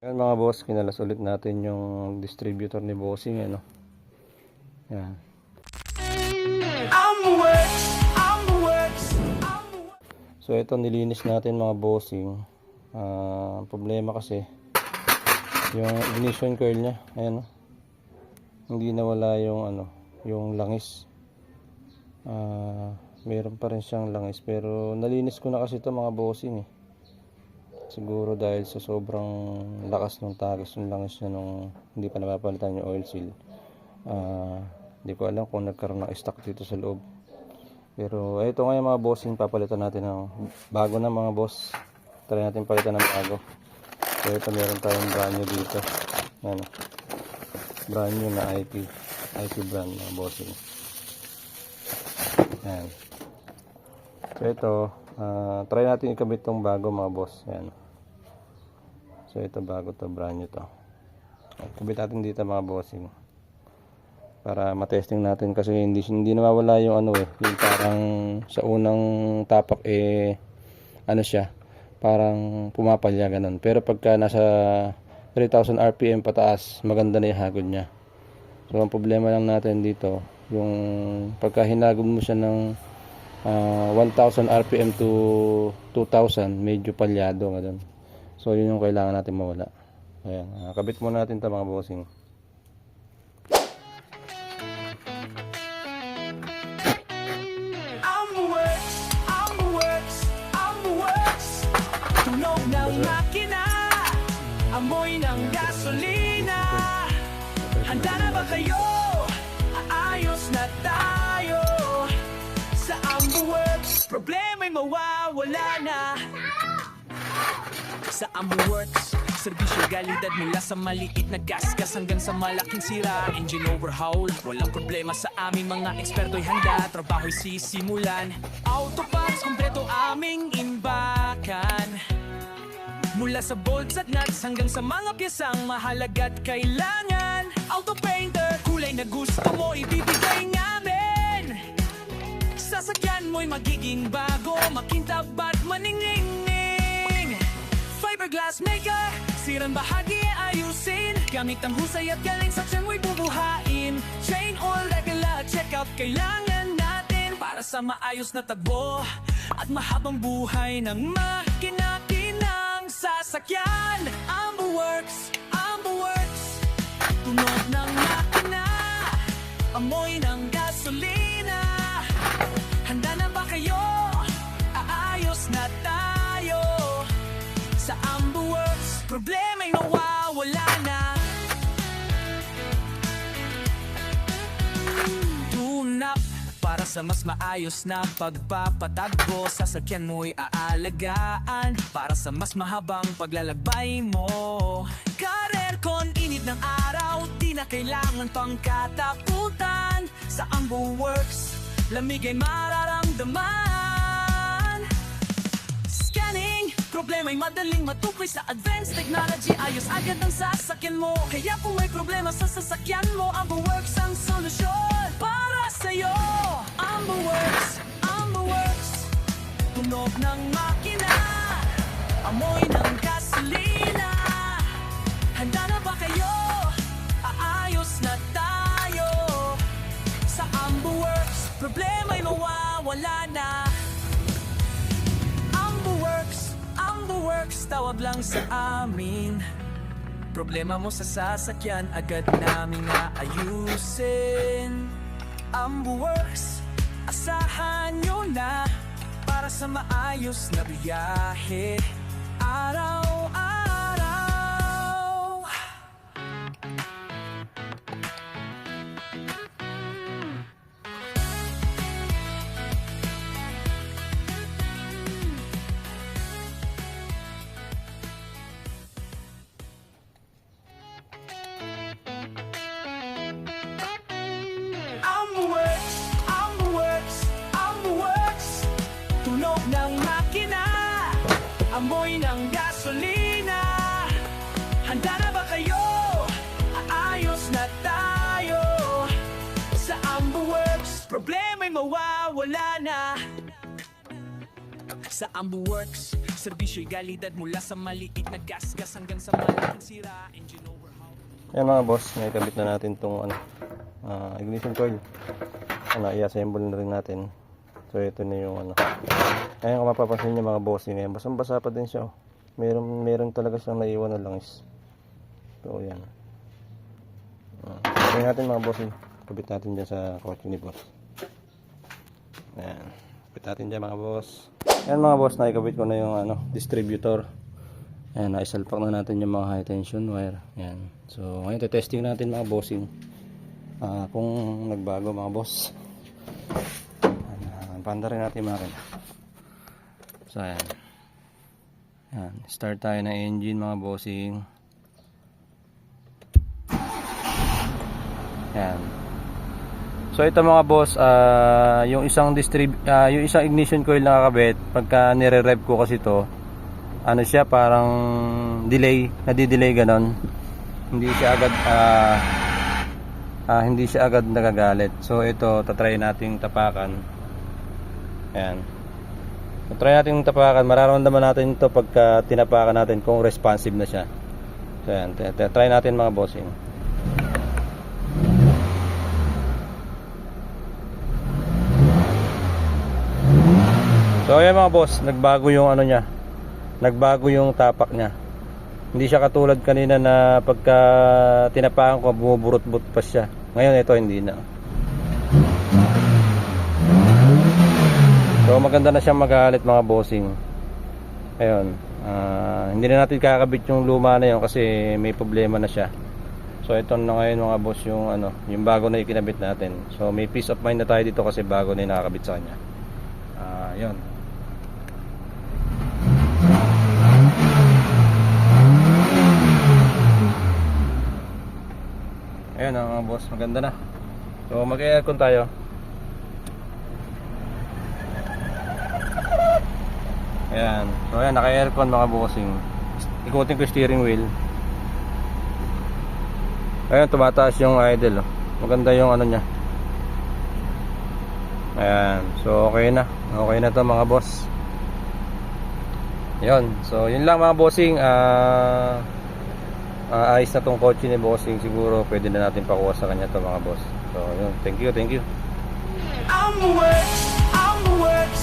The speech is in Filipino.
Yan mga boss, kinalas ulit natin yung distributor ni Bossing ano. Yan. I'm the works, I'm the works, I'm the works. So ito nilinis natin mga bossing. Ang problema kasi yung ignition coil niya, ayan. Hindi nawala yung ano, yung langis. Ah, meron pa rin siyang langis pero nalinis ko na kasi ito mga bossing eh. Siguro dahil sa sobrang lakas ng tagis ng langis niya nung hindi pa napapalitan yung oil seal. Ah, hindi ko alam kung nagkaroon ng stock dito sa loob. Pero ito ngayon mga bossing papalitan natin ng bago na mga boss. Try natin palitan ng bago. So ito meron tayong brand new dito. Ano? Brand new na IP. IP brand mga bossing. Yan. So ito, ah, try natin ikabit tong bago mga boss. Yan. So ito bago to, brand new to. Ikabit natin dito mga bossing para matesting natin kasi hindi hindi nawawala yung ano eh yung parang sa unang tapak eh ano siya parang pumapalya ganun pero pagka nasa 3000 rpm pataas maganda na yung hagod niya so ang problema lang natin dito yung pagka hinagod mo siya ng ah, 1000 rpm to 2000 medyo palyado ganun so yun yung kailangan natin mawala ayan ah, kabit muna natin ito mga bossing amoy ng gasolina. Handa na ba kayo? Aayos na tayo. Problema'y mawawala na. Sa Ambo Works, serbisyo galidad mula sa maliit na gasgas hanggang sa malaking sira. Engine overhaul, walang problema sa aming mga eksperto'y handa. Trabaho'y sisimulan. Auto parts, kompleto aming imbakan. Mula sa bolts at nuts hanggang sa mga piyesang mahalaga't kailangan. Auto painter, kulay na gusto mo ibibigay namin Sasakyan mo'y magiging bago. Makintab at maningning Fiberglass maker Sirang bahagi ayusin. Gamit ang husay at galing sa tiyan mo'y bubuhain. Chain oil, regular check-up Kailangan natin. Para sa maayos na tagbo At mahabang buhay ng makina-kinang sasakyan. Ambo Works, Ambo Works. Tunog ng makina Amoy ng gasolina sa mas maayos na pagpapatagpo Sasakyan mo'y aalagaan. Para sa mas mahabang paglalakbay mo. Karer kon init ng araw Di na kailangan pang katakutan Sa Ambo Works Lamig ay mararamdaman. Scanning Problema'y madaling matukoy sa advanced technology. Ayos agad ang sasakyan mo Kaya kung may problema sa sasakyan mo Ambo Works ang solusyon para sa'yo mawawala na. Ambo Works, Ambo Works Tawag lang sa amin. Problema mo sa sasakyan Agad namin aayusin Ambo Works Asahan nyo na Para sa maayos na biyahe. Araw-araw Amoy ng gasolina Handa na ba kayo? Aayos na tayo Sa Ambo Works Problema'y mawawala na sa Ambu Works Servisyo'y galidad mula sa maliit na gasgas hanggang sa malaking sira Engine overhaul Ayan mga boss, naikabit na natin itong ano, ah, ignition coil. Ano, i-assemble na rin natin. So ito na yung ano. Ayan kung mapapansin nyo mga bossing ngayon, basang basa pa din siya. Oh. Meron, meron talaga siyang naiwan na langis. So yan. Uh, natin mga bossing. Kabit natin dyan sa kotse ni boss. Ayan. Kabit natin dyan mga boss. Ayan mga boss, naikabit ko na yung ano, distributor. Ayan, naisalpak na natin yung mga high tension wire. Ayan. So, ngayon testing natin mga bossing. Ah, kung nagbago mga boss. Ayan, panda rin natin mga rin. So, ayan. Ayan, start tayo ng engine mga bossing. Ayan. So ito mga boss, ah, yung isang distrib ah, yung isang ignition coil na kakabit, pagka nire-rev ko kasi to, ano siya parang delay, nadi-delay ganon. Hindi siya agad ah, ah, hindi siya agad nagagalit. So ito, tatry nating tapakan. Ayan. Tatry nating tapakan, mararamdaman natin ito pagka tinapakan natin kung responsive na siya. So ayan, try natin mga bossing. So ayan mga boss, nagbago yung ano niya. Nagbago yung tapak niya. Hindi siya katulad kanina na pagka tinapakan ko bumuburot-burot pa siya. Ngayon ito hindi na. So maganda na siyang magalit mga bossing. Ayun. ah, hindi na natin kakabit yung luma na yun kasi may problema na siya. So ito na ngayon mga boss yung ano, yung bago na ikinabit natin. So may peace of mind na tayo dito kasi bago na nakakabit sa kanya. Ah, yun. Ayan mga boss, maganda na. So mag-aircon tayo. Ayan. So ayan, naka-aircon mga bossing. Ikutin ko yung steering wheel. Ayan, tumataas yung idle. Oh. Maganda yung ano niya. Ayan. So okay na. Okay na to mga boss. Yun. So yun lang mga bossing. Ah... Ah, ayos na tong kotse ni bossing siguro pwede na natin pakuha sa kanya to mga boss so yun thank you thank you I'm the works, I'm the works